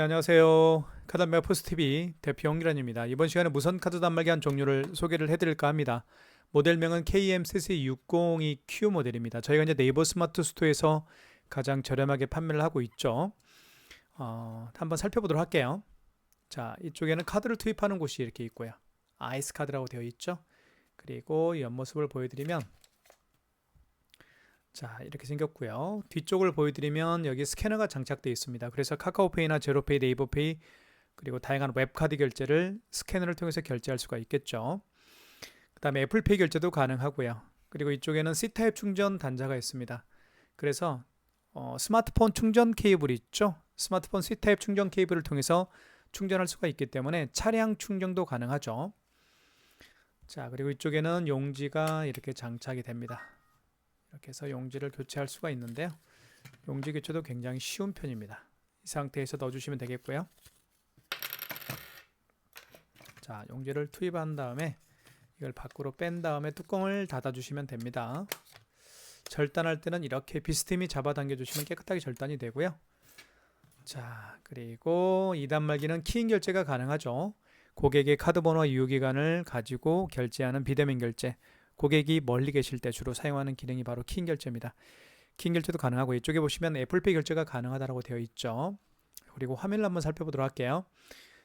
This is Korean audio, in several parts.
네, 안녕하세요. 카드메가 포스TV 대표 홍기란입니다. 이번 시간에 무선 카드 단말기 한 종류를 소개를 해드릴까 합니다. 모델명은 KMCC602Q 모델입니다. 저희가 이제 네이버 스마트 스토어에서 가장 저렴하게 판매를 하고 있죠. 어, 한번 살펴보도록 할게요. 자, 이쪽에는 카드를 투입하는 곳이 이렇게 있고요. 아이스 카드라고 되어 있죠. 그리고 이 옆모습을 보여드리면 자 이렇게 생겼고요. 뒤쪽을 보여드리면 여기 스캐너가 장착되어 있습니다. 그래서 카카오페이나 제로페이 네이버페이 그리고 다양한 웹카드 결제를 스캐너를 통해서 결제할 수가 있겠죠. 그 다음에 애플페이 결제도 가능하고요. 그리고 이쪽에는 C타입 충전 단자가 있습니다. 그래서 어, 스마트폰 충전 케이블이 있죠? 스마트폰 C타입 충전 케이블을 통해서 충전할 수가 있기 때문에 차량 충전도 가능하죠. 자 그리고 이쪽에는 용지가 이렇게 장착이 됩니다 이렇게 해서 용지를 교체할 수가 있는데요. 용지 교체도 굉장히 쉬운 편입니다. 이 상태에서 넣어주시면 되겠고요. 자, 용지를 투입한 다음에 이걸 밖으로 뺀 다음에 뚜껑을 닫아주시면 됩니다. 절단할 때는 이렇게 비스듬히 잡아당겨 주시면 깨끗하게 절단이 되고요. 자, 그리고 2단 말기는 키인 결제가 가능하죠. 고객의 카드 번호와 유효기간을 가지고 결제하는 비대면 결제, 고객이 멀리 계실 때 주로 사용하는 기능이 바로 킹 결제입니다. 킹 결제도 가능하고 이쪽에 보시면 애플페이 결제가 가능하다고 되어 있죠. 그리고 화면을 한번 살펴보도록 할게요.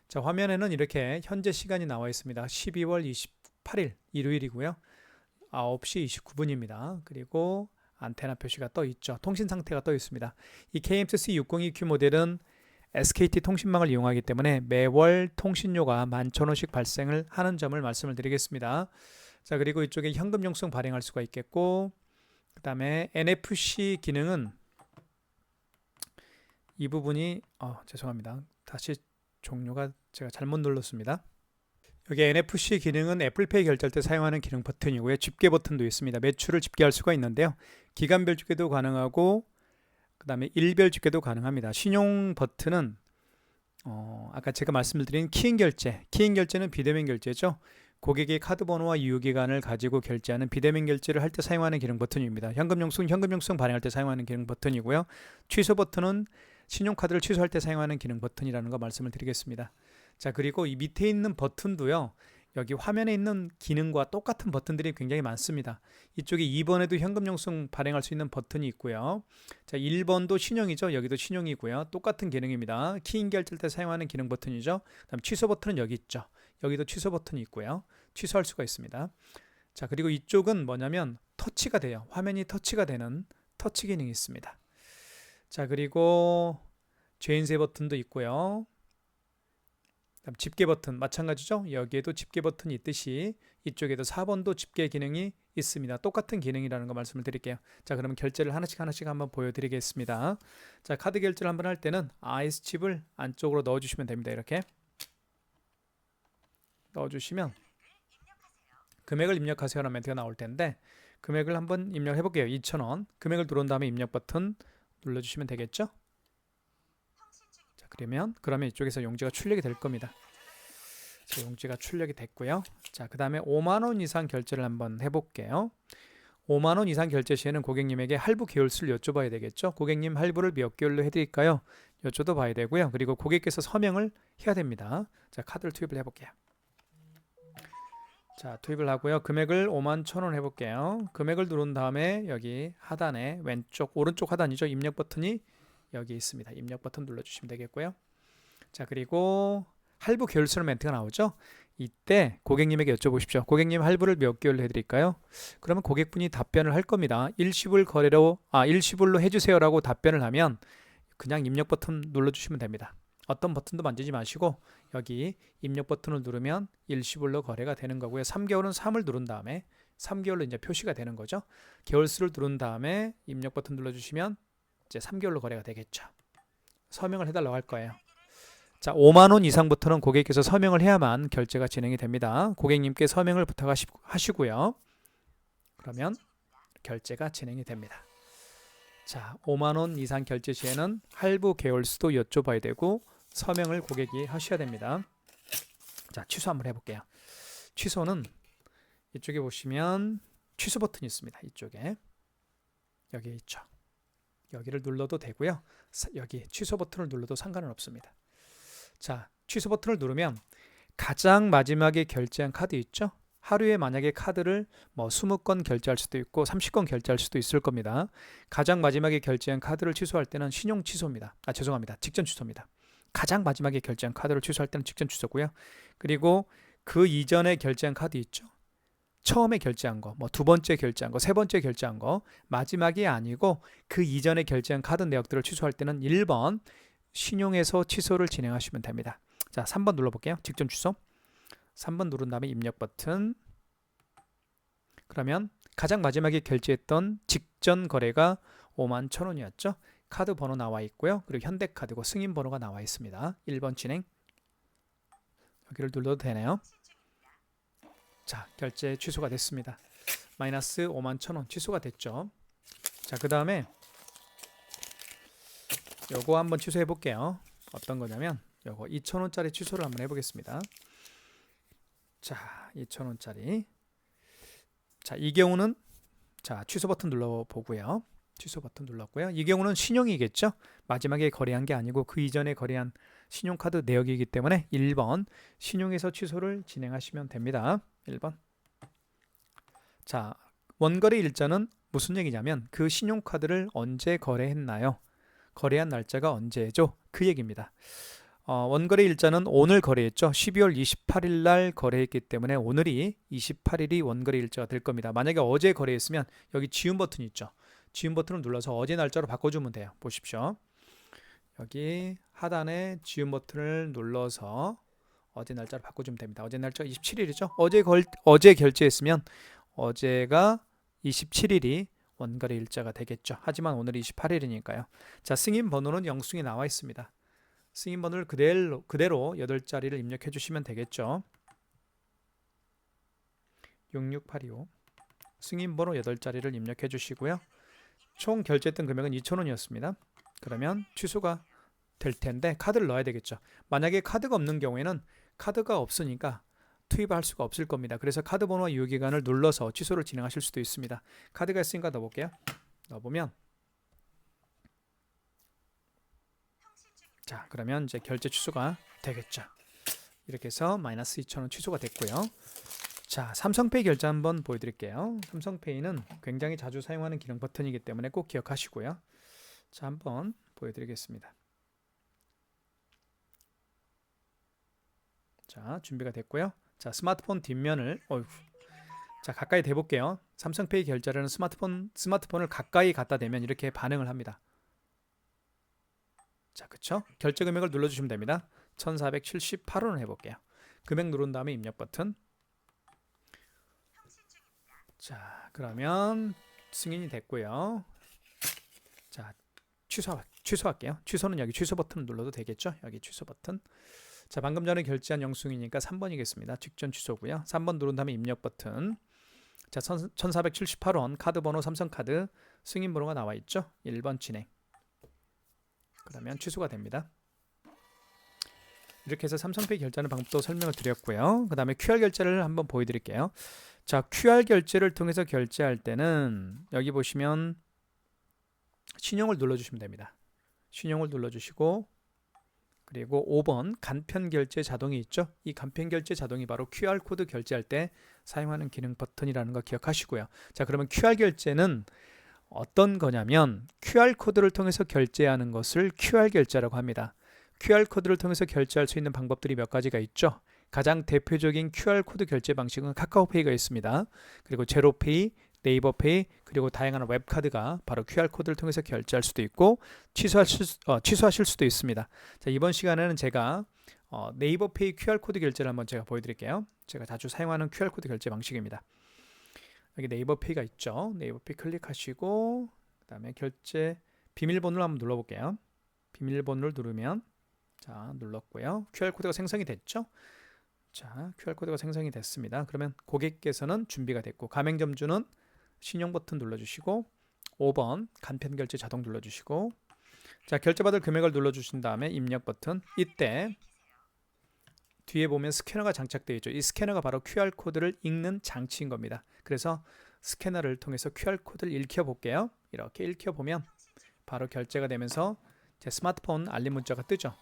자, 화면에는 이렇게 현재 시간이 나와 있습니다. 12월 28일 일요일이고요. 9시 29분입니다. 그리고 안테나 표시가 떠 있죠. 통신 상태가 떠 있습니다. 이 KMCC 602Q 모델은 SKT 통신망을 이용하기 때문에 매월 통신료가 11,000원씩 발생을 하는 점을 말씀을 드리겠습니다. 자 그리고 이쪽에 현금 영수증 발행할 수가 있겠고 그 다음에 NFC 기능은 이 부분이 어, 죄송합니다. 다시 종료가 제가 잘못 눌렀습니다. 여기 NFC 기능은 애플페이 결제할 때 사용하는 기능 버튼이고요. 집게 버튼도 있습니다. 매출을 집계할 수가 있는데요. 기간별 집계도 가능하고 그 다음에 일별 집계도 가능합니다. 신용 버튼은 어, 아까 제가 말씀드린 키인 결제. 키인 결제는 비대면 결제죠 고객의 카드 번호와 유효기간을 가지고 결제하는 비대면 결제를 할 때 사용하는 기능 버튼입니다. 현금 영수증, 현금 영수증 발행할 때 사용하는 기능 버튼이고요. 취소 버튼은 신용카드를 취소할 때 사용하는 기능 버튼이라는 거 말씀을 드리겠습니다. 자, 그리고 이 밑에 있는 버튼도요. 여기 화면에 있는 기능과 똑같은 버튼들이 굉장히 많습니다. 이쪽에 2번에도 현금 영수증 발행할 수 있는 버튼이 있고요. 자, 1번도 신용이죠. 여기도 신용이고요. 똑같은 기능입니다. 키인 결제할 때 사용하는 기능 버튼이죠. 그다음 취소 버튼은 여기 있죠. 여기도 취소 버튼이 있고요. 취소할 수가 있습니다. 자, 그리고 이쪽은 뭐냐면 터치가 돼요. 화면이 터치가 되는 터치 기능이 있습니다. 자, 그리고 죄인세 버튼도 있고요. 다음 집게 버튼 마찬가지죠. 여기에도 집게 버튼이 있듯이 이쪽에도 4번도 집게 기능이 있습니다. 똑같은 기능이라는 거 말씀을 드릴게요. 자, 그러면 결제를 하나씩 하나씩 한번 보여드리겠습니다. 자, 카드 결제를 한번 할 때는 아이스 칩을 안쪽으로 넣어주시면 됩니다. 이렇게 넣어주시면 금액을 입력하세요라는 멘트가 나올 텐데 금액을 한번 입력해 볼게요. 2,000원. 금액을 들어온 다음에 입력 버튼 눌러 주시면 되겠죠? 자, 그러면 그러면 이쪽에서 용지가 출력이 될 겁니다. 자, 용지가 출력이 됐고요. 자, 그 다음에 5만 원 이상 결제를 한번 해 볼게요. 5만 원 이상 결제 시에는 고객님에게 할부 개월수를 여쭤봐야 되겠죠. 고객님 할부를 몇 개월로 해드릴까요? 여쭤도 봐야 되고요. 그리고 고객께서 서명을 해야 됩니다. 자, 카드를 투입을 해볼게요. 자 투입을 하고요. 금액을 5만 1천원 해볼게요. 금액을 누른 다음에 여기 하단에 왼쪽 오른쪽 하단이죠? 입력 버튼이 여기 있습니다. 입력 버튼 눌러주시면 되겠고요. 자 그리고 할부 계열수는 멘트가 나오죠? 이때 고객님에게 여쭤보십시오. 고객님 할부를 몇 개월로 해드릴까요? 그러면 고객분이 답변을 할 겁니다. 일시불 거래로 아 일시불로 해주세요 라고 답변을 하면 그냥 입력 버튼 눌러주시면 됩니다 어떤 버튼도 만지지 마시고 여기 입력 버튼을 누르면 일시불로 거래가 되는 거고요. 3개월은 3을 누른 다음에 3개월로 이제 표시가 되는 거죠. 개월수를 누른 다음에 입력 버튼 눌러주시면 이제 3개월로 거래가 되겠죠. 서명을 해달라고 할 거예요. 자, 5만 원 이상부터는 고객께서 서명을 해야만 결제가 진행이 됩니다. 고객님께 서명을 부탁하시고요. 그러면 결제가 진행이 됩니다. 자, 5만 원 이상 결제 시에는 할부 개월 수도 여쭤봐야 되고 서명을 고객이 하셔야 됩니다. 자, 취소 한번 해볼게요. 취소는 이쪽에 보시면 취소 버튼이 있습니다. 이쪽에 여기 있죠. 여기를 눌러도 되고요. 여기 취소 버튼을 눌러도 상관은 없습니다. 자, 취소 버튼을 누르면 가장 마지막에 결제한 카드 있죠? 하루에 만약에 카드를 뭐 20건 결제할 수도 있고 30건 결제할 수도 있을 겁니다. 가장 마지막에 결제한 카드를 취소할 때는 신용 취소입니다. 아, 죄송합니다. 직전 취소입니다. 가장 마지막에 결제한 카드를 취소할 때는 직전 취소고요. 그리고 그 이전에 결제한 카드 있죠? 처음에 결제한 거, 뭐 두 번째 결제한 거, 세 번째 결제한 거, 마지막이 아니고 그 이전에 결제한 카드 내역들을 취소할 때는 1번 신용에서 취소를 진행하시면 됩니다. 자, 3번 눌러볼게요. 직전 취소. 3번 누른 다음에 입력 버튼. 그러면 가장 마지막에 결제했던 직전 거래가 5만 1,000원이었죠. 카드 번호 나와 있고요. 그리고 현대카드고 승인 번호가 나와 있습니다. 1번 진행. 여기를 눌러도 되나요? 자, 결제 취소가 됐습니다. 마이너스 5만 1,000원 취소가 됐죠. 자, 그 다음에 요거 한번 취소해 볼게요. 어떤 거냐면 요거 2,000원짜리 취소를 한번 해보겠습니다. 자, 2,000원짜리. 자, 이 경우는 자 취소 버튼 눌러 보고요. 취소 버튼 눌렀고요. 이 경우는 신용이겠죠. 마지막에 거래한 게 아니고 그 이전에 거래한 신용카드 내역이기 때문에 1번 신용에서 취소를 진행하시면 됩니다. 1번. 자, 원거래 일자는 무슨 얘기냐면 그 신용카드를 언제 거래했나요? 거래한 날짜가 언제죠? 그 얘기입니다. 어, 원거래 일자는 오늘 거래했죠. 12월 28일 날 거래했기 때문에 오늘이 28일이 원거래 일자가 될 겁니다. 만약에 어제 거래했으면 여기 지운 버튼이 있죠. 지운 버튼을 눌러서 어제 날짜로 바꿔주면 돼요. 보십시오. 여기 하단에 지운 버튼을 눌러서 어제 날짜로 바꿔주면 됩니다. 어제 날짜 27일이죠. 어제 걸, 어제 결제했으면 어제가 27일이 원거래 일자가 되겠죠. 하지만 오늘이 28일이니까요. 자, 승인 번호는 영수증에 나와 있습니다. 승인 번호를 그대로 그대로 8자리를 입력해 주시면 되겠죠. 66825 승인 번호 8자리를 입력해 주시고요. 총 결제했던 금액은 2,000원이었습니다. 그러면 취소가 될 텐데 카드를 넣어야 되겠죠. 만약에 카드가 없는 경우에는 카드가 없으니까 투입할 수가 없을 겁니다. 그래서 카드 번호와 유효 기간을 눌러서 취소를 진행하실 수도 있습니다. 카드가 있으니까 넣어볼게요. 넣어보면 자 그러면 이제 결제 취소가 되겠죠. 이렇게 해서 마이너스 2,000원 취소가 됐고요. 자 삼성페이 결제 한번 보여드릴게요. 삼성페이는 굉장히 자주 사용하는 기능 버튼이기 때문에 꼭 기억하시고요. 자 한번 보여드리겠습니다. 자 준비가 됐고요. 자 스마트폰 뒷면을 어휴, 자 가까이 대볼게요. 삼성페이 결제라는 스마트폰 스마트폰을 가까이 갖다 대면 이렇게 반응을 합니다. 자 그쵸? 결제 금액을 눌러주시면 됩니다. 1478원을 해볼게요. 금액 누른 다음에 입력 버튼. 자 그러면 승인이 됐고요. 자 취소 취소할게요. 취소는 여기 취소 버튼 눌러도 되겠죠? 여기 취소 버튼. 자, 방금 전에 결제한 영수증이니까 3번이겠습니다. 직전 취소고요. 3번 누른 다음에 입력 버튼. 자, 1478원 카드 번호 삼성카드 승인 번호가 나와 있죠? 1번 진행. 그러면 취소가 됩니다. 이렇게 해서 삼성페이 결제하는 방법도 설명을 드렸고요. 그 다음에 QR 결제를 한번 보여드릴게요. 자, QR 결제를 통해서 결제할 때는 여기 보시면 신용을 눌러주시면 됩니다. 신용을 눌러주시고 그리고 5번 간편 결제 자동이 있죠. 이 간편 결제 자동이 바로 QR 코드 결제할 때 사용하는 기능 버튼이라는 거 기억하시고요. 자, 그러면 QR 결제는 어떤 거냐면 QR 코드를 통해서 결제하는 것을 QR 결제라고 합니다. QR 코드를 통해서 결제할 수 있는 방법들이 몇 가지가 있죠. 가장 대표적인 QR 코드 결제 방식은 카카오페이가 있습니다. 그리고 제로페이, 네이버페이 그리고 다양한 웹카드가 바로 QR코드를 통해서 결제할 수도 있고 취소하실, 어, 취소하실 수도 있습니다. 자, 이번 시간에는 제가 어, 네이버페이 QR코드 결제를 한번 제가 보여드릴게요. 제가 자주 사용하는 QR코드 결제 방식입니다. 여기 네이버페이가 있죠. 네이버페이 클릭하시고 그 다음에 결제 비밀번호를 한번 눌러볼게요. 비밀번호를 누르면 자 눌렀고요. QR코드가 생성이 됐죠. 자 QR코드가 생성이 됐습니다. 그러면 고객께서는 준비가 됐고 가맹점주는 신용 버튼 눌러주시고 5번 간편 결제 자동 눌러주시고 자 결제받을 금액을 눌러주신 다음에 입력 버튼 이때 뒤에 보면 스캐너가 장착되어 있죠. 이 스캐너가 바로 QR 코드를 읽는 장치인 겁니다. 그래서 스캐너를 통해서 QR 코드를 읽혀 볼게요. 이렇게 읽혀 보면 바로 결제가 되면서 제 스마트폰 알림 문자가 뜨죠.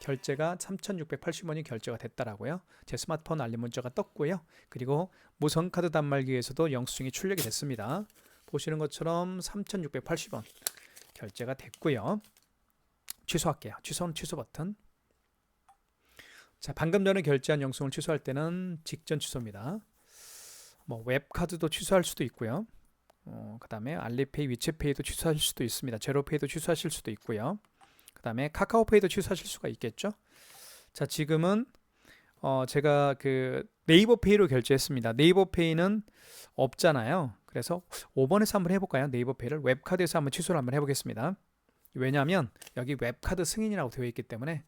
결제가 3,680원이 결제가 됐다라고요. 제 스마트폰 알림 문자가 떴고요. 그리고 무선 카드 단말기에서도 영수증이 출력이 됐습니다. 보시는 것처럼 3,680원 결제가 됐고요. 취소할게요. 취소는 취소 버튼. 자, 방금 전에 결제한 영수증을 취소할 때는 직전 취소입니다. 뭐 웹카드도 취소할 수도 있고요. 어, 그다음에 알리페이, 위챗페이도 취소할 수도 있습니다. 제로페이도 취소하실 수도 있고요. 그 다음에 카카오페이도 취소하실 수가 있겠죠. 자, 지금은 어, 제가 그 네이버페이로 결제했습니다. 네이버페이는 없잖아요. 그래서 5번에서 한번 해볼까요? 네이버페이를 웹카드에서 한번 취소를 한번 해보겠습니다. 왜냐하면 여기 웹카드 승인이라고 되어 있기 때문에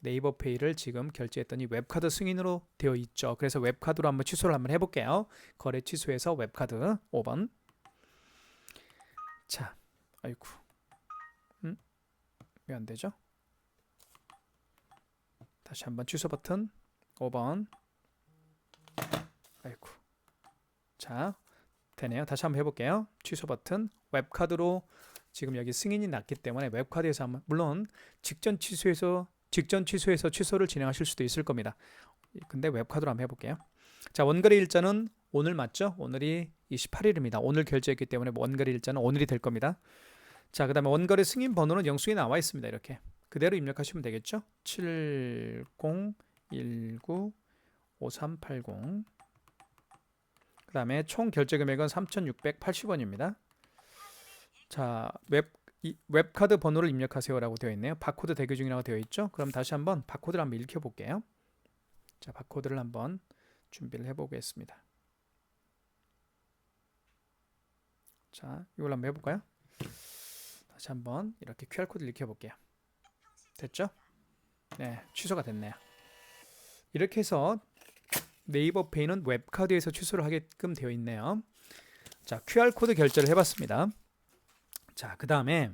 네이버페이를 지금 결제했더니 웹카드 승인으로 되어 있죠. 그래서 웹카드로 한번 취소를 한번 해볼게요. 거래 취소해서 웹카드 5번. 자, 아이고, 음, 왜 안 되죠? 다시 한번 취소 버튼 5번. 아이고, 자, 되네요. 다시 한번 해볼게요. 취소 버튼 웹카드로 지금 여기 승인이 났기 때문에 웹카드에서 한번 물론 직전 취소해서 직전 취소해서 취소를 진행하실 수도 있을 겁니다. 근데 웹카드로 한번 해볼게요. 자 원거래 일자는 오늘 맞죠? 오늘이 28일입니다. 오늘 결제했기 때문에 원거래 일자는 오늘이 될 겁니다. 자 그 다음에 원거래 승인 번호는 영수에 나와 있습니다. 이렇게 그대로 입력하시면 되겠죠? 70195380 그 다음에 총 결제 금액은 3,680원입니다. 자, 웹 이, 웹카드 번호를 입력하세요라고 되어 있네요. 바코드 대기 중이라고 되어 있죠. 그럼 다시 한번 바코드를 한번 읽혀 볼게요. 자, 바코드를 한번 준비를 해 보겠습니다. 자, 이걸 한번 해 볼까요? 다시 한번 이렇게 QR 코드를 읽혀 볼게요. 됐죠? 네, 취소가 됐네요. 이렇게 해서 네이버 페이는 웹카드에서 취소를 하게끔 되어 있네요. 자, QR 코드 결제를 해봤습니다. 자, 그 다음에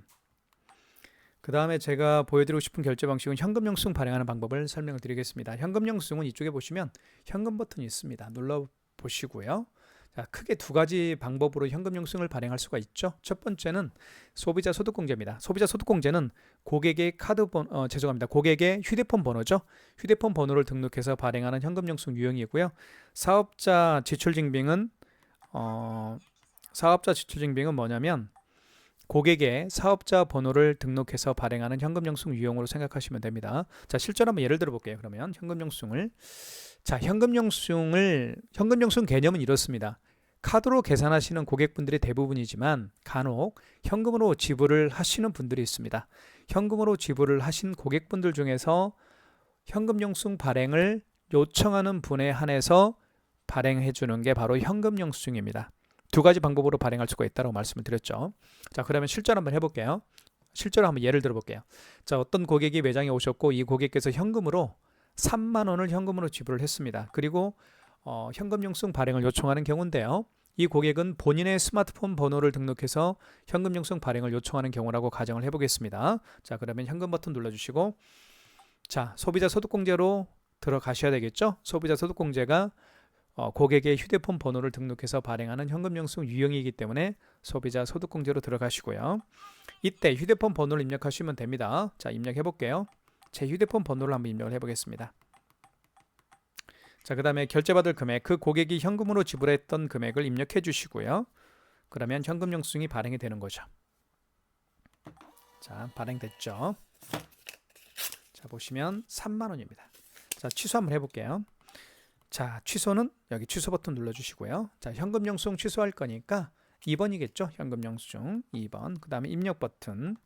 그 다음에 제가 보여드리고 싶은 결제 방식은 현금 영수증 발행하는 방법을 설명을 드리겠습니다. 현금 영수증은 이쪽에 보시면 현금 버튼이 있습니다. 눌러 보시고요. 자, 크게 두 가지 방법으로 현금 영수증을 발행할 수가 있죠. 첫 번째는 소비자 소득공제입니다. 소비자 소득공제는 고객의 카드 번, 어, 죄송합니다. 고객의 휴대폰 번호죠. 휴대폰 번호를 등록해서 발행하는 현금 영수증 유형이고요. 사업자 지출증빙은 어, 사업자 지출증빙은 뭐냐면 고객의 사업자 번호를 등록해서 발행하는 현금 영수증 유형으로 생각하시면 됩니다. 자, 실제로 한번 예를 들어 볼게요. 그러면 현금 영수증을 자, 현금 영수증을 현금 영수증 개념은 이렇습니다. 카드로 계산하시는 고객분들이 대부분이지만 간혹 현금으로 지불을 하시는 분들이 있습니다. 현금으로 지불을 하신 고객분들 중에서 현금 영수증 발행을 요청하는 분에 한해서 발행해 주는 게 바로 현금 영수증입니다. 두 가지 방법으로 발행할 수가 있다고 말씀을 드렸죠. 자, 그러면 실제로 한번 해볼게요. 실제로 한번 예를 들어볼게요. 자, 어떤 고객이 매장에 오셨고 이 고객께서 현금으로 3만 원을 현금으로 지불을 했습니다. 그리고 어, 현금 영수증 발행을 요청하는 경우인데요. 이 고객은 본인의 스마트폰 번호를 등록해서 현금 영수증 발행을 요청하는 경우라고 가정을 해보겠습니다. 자, 그러면 현금 버튼 눌러주시고 자, 소비자 소득공제로 들어가셔야 되겠죠? 소비자 소득공제가 어, 고객의 휴대폰 번호를 등록해서 발행하는 현금 영수증 유형이기 때문에 소비자 소득공제로 들어가시고요. 이때 휴대폰 번호를 입력하시면 됩니다. 자, 입력해 볼게요. 제 휴대폰 번호를 한번 입력을 해 보겠습니다. 자, 그 다음에 결제받을 금액, 그 고객이 현금으로 지불했던 금액을 입력해 주시고요. 그러면 현금 영수증이 발행이 되는 거죠. 자, 발행됐죠. 자, 보시면 3만 원입니다. 자, 취소 한번 해볼게요. 자, 취소는 여기 취소 버튼 눌러주시고요. 자, 현금 영수증 취소할 거니까 2번이겠죠? 현금 영수증 2번. 그 다음에 입력 버튼.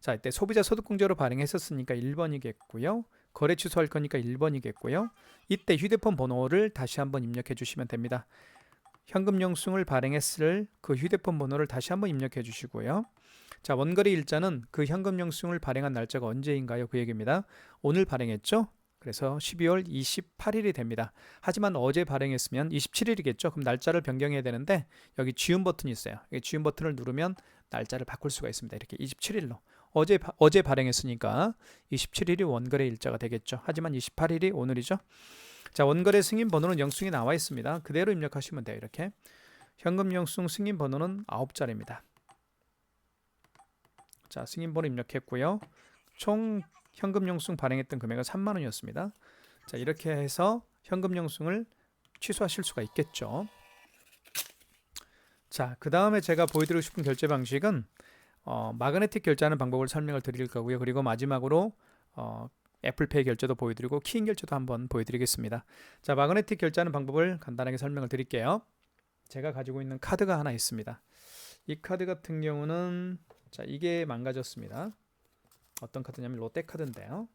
자, 이때 소비자 소득공제로 발행했었으니까 1번이겠고요. 거래 취소할 거니까 1번이겠고요. 이때 휴대폰 번호를 다시 한번 입력해 주시면 됩니다. 현금 영수증을 발행했을 그 휴대폰 번호를 다시 한번 입력해 주시고요. 자, 원거래 일자는 그 현금 영수증을 발행한 날짜가 언제인가요? 그 얘기입니다. 오늘 발행했죠? 그래서 12월 28일이 됩니다. 하지만 어제 발행했으면 27일이겠죠. 그럼 날짜를 변경해야 되는데 여기 지운 버튼이 있어요. 여기 지운 버튼을 누르면 날짜를 바꿀 수가 있습니다. 이렇게 27일로. 어제 어제 발행했으니까 27일이 원거래 일자가 되겠죠. 하지만 28일이 오늘이죠. 자, 원거래 승인 번호는 영수증에 나와 있습니다. 그대로 입력하시면 돼요. 이렇게. 현금 영수증 승인 번호는 9자리입니다. 자, 승인 번호 입력했고요. 총 현금 영수증 발행했던 금액은 3만 원이었습니다. 자, 이렇게 해서 현금 영수증을 취소하실 수가 있겠죠. 자, 그 다음에 제가 보여드리고 싶은 결제 방식은 어, 마그네틱 결제하는 방법을 설명을 드릴 거고요. 그리고 마지막으로 어, 애플페이 결제도 보여드리고 키인 결제도 한번 보여드리겠습니다. 자, 마그네틱 결제하는 방법을 간단하게 설명을 드릴게요. 제가 가지고 있는 카드가 하나 있습니다. 이 카드 같은 경우는 자, 이게 망가졌습니다. 어떤 카드냐면 롯데 카드인데요.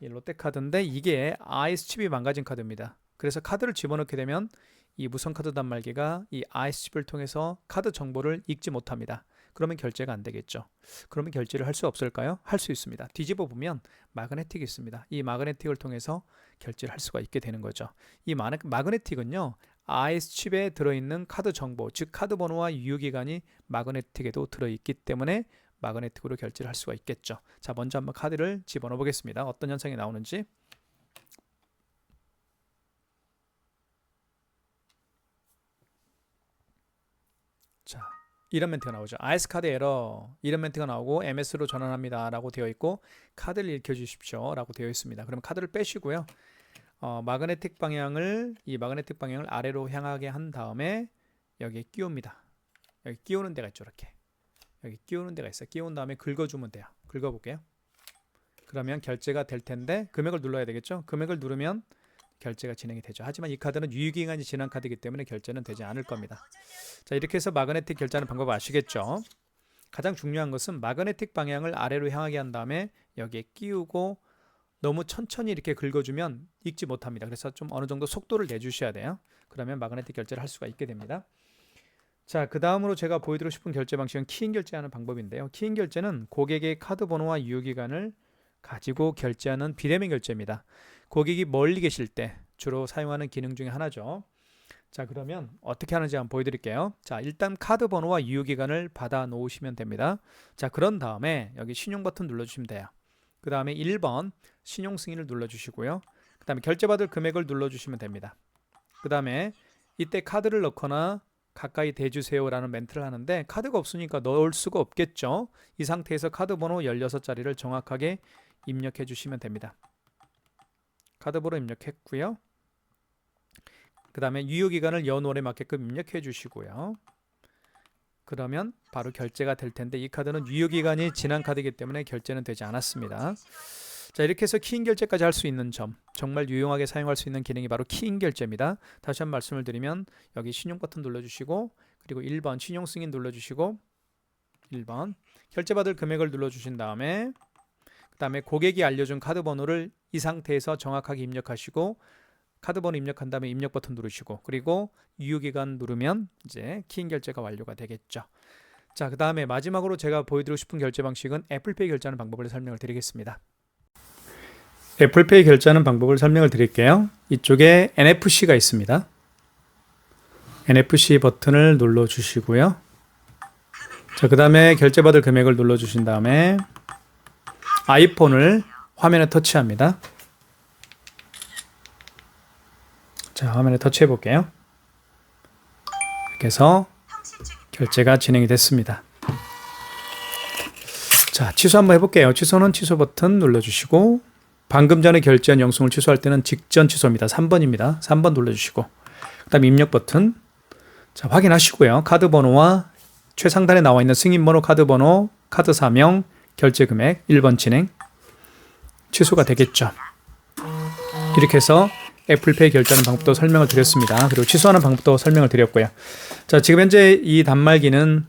이 롯데 카드인데 이게 아이스 칩이 망가진 카드입니다. 그래서 카드를 집어넣게 되면 이 무선 카드 단말기가 이 아이스 칩을 통해서 카드 정보를 읽지 못합니다. 그러면 결제가 안 되겠죠. 그러면 결제를 할 수 없을까요? 할 수 있습니다. 뒤집어 보면 마그네틱이 있습니다. 이 마그네틱을 통해서 결제를 할 수가 있게 되는 거죠. 이 마그, 마그네틱은요. 아이스 칩에 들어있는 카드 정보, 즉 카드 번호와 유효기간이 마그네틱에도 들어있기 때문에 마그네틱으로 결제를 할 수가 있겠죠. 자, 먼저 한번 카드를 집어넣어 보겠습니다. 어떤 현상이 나오는지. 자, 이런 멘트가 나오죠. 아이스 카드 에러 이런 멘트가 나오고 MS로 전환합니다라고 되어 있고 카드를 읽혀 주십시오라고 되어 있습니다. 그럼 카드를 빼시고요. 어, 마그네틱 방향을 이 마그네틱 방향을 아래로 향하게 한 다음에 여기에 끼웁니다. 여기 끼우는 데가 있죠, 이렇게. 여기 끼우는 데가 있어요. 끼운 다음에 긁어주면 돼요. 긁어볼게요. 그러면 결제가 될 텐데 금액을 눌러야 되겠죠? 금액을 누르면 결제가 진행이 되죠. 하지만 이 카드는 유효기간이 지난 카드이기 때문에 결제는 되지 않을 겁니다. 자 이렇게 해서 마그네틱 결제하는 방법 아시겠죠? 가장 중요한 것은 마그네틱 방향을 아래로 향하게 한 다음에 여기에 끼우고 너무 천천히 이렇게 긁어주면 읽지 못합니다. 그래서 좀 어느 정도 속도를 내주셔야 돼요. 그러면 마그네틱 결제를 할 수가 있게 됩니다. 자, 그 다음으로 제가 보여드리고 싶은 결제 방식은 키인 결제하는 방법인데요. 키인 결제는 고객의 카드 번호와 유효기간을 가지고 결제하는 비대면 결제입니다. 고객이 멀리 계실 때 주로 사용하는 기능 중에 하나죠. 자, 그러면 어떻게 하는지 한번 보여드릴게요. 자, 일단 카드 번호와 유효기간을 받아 놓으시면 됩니다. 자, 그런 다음에 여기 신용 버튼 눌러주시면 돼요. 그 다음에 1번 신용 승인을 눌러주시고요. 그 다음에 결제받을 금액을 눌러주시면 됩니다. 그 다음에 이때 카드를 넣거나 가까이 대주세요라는 멘트를 하는데 카드가 없으니까 넣을 수가 없겠죠. 이 상태에서 카드 번호 16자리를 정확하게 입력해 주시면 됩니다. 카드 번호 입력했고요. 그 다음에 유효기간을 연월에 맞게끔 입력해 주시고요. 그러면 바로 결제가 될 텐데 이 카드는 유효기간이 지난 카드이기 때문에 결제는 되지 않았습니다. 자 이렇게 해서 키인 결제까지 할 수 있는 점 정말 유용하게 사용할 수 있는 기능이 바로 키인 결제입니다. 다시 한 번 말씀을 드리면 여기 신용 버튼 눌러주시고 그리고 1번 신용 승인 눌러주시고 1번 결제받을 금액을 눌러주신 다음에 그 다음에 고객이 알려준 카드 번호를 이 상태에서 정확하게 입력하시고 카드 번호 입력한 다음에 입력 버튼 누르시고 그리고 유효기간 누르면 이제 키인 결제가 완료가 되겠죠. 자, 그 다음에 마지막으로 제가 보여드리고 싶은 결제 방식은 애플페이 결제하는 방법을 설명을 드리겠습니다. 애플페이 결제하는 방법을 설명을 드릴게요. 이쪽에 NFC가 있습니다. NFC 버튼을 눌러 주시고요. 자, 그 다음에 결제받을 금액을 눌러 주신 다음에 아이폰을 화면에 터치합니다. 자, 화면에 터치해 볼게요. 이렇게 해서 결제가 진행이 됐습니다. 자, 취소 한번 해볼게요. 취소는 취소 버튼 눌러주시고 방금 전에 결제한 영수증을 취소할 때는 직전 취소입니다. 3번입니다. 3번 눌러주시고 그 다음 입력 버튼 자 확인하시고요. 카드 번호와 최상단에 나와 있는 승인 번호, 카드 번호, 카드 사명, 결제 금액 1번 진행 취소가 되겠죠. 이렇게 해서 애플페이 결제하는 방법도 설명을 드렸습니다. 그리고 취소하는 방법도 설명을 드렸고요. 자, 지금 현재 이 단말기는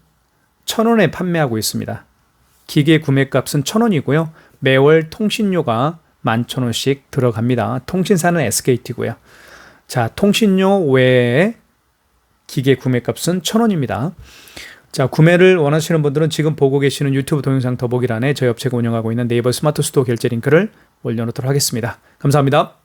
1,000원에 판매하고 있습니다. 기계 구매값은 1,000원이고요. 매월 통신료가 11,000원씩 들어갑니다. 통신사는 SKT고요. 자, 통신료 외에 기계 구매값은 1,000원입니다. 자, 구매를 원하시는 분들은 지금 보고 계시는 유튜브 동영상 더보기란에 저희 업체가 운영하고 있는 네이버 스마트 스토어 결제 링크를 올려놓도록 하겠습니다. 감사합니다.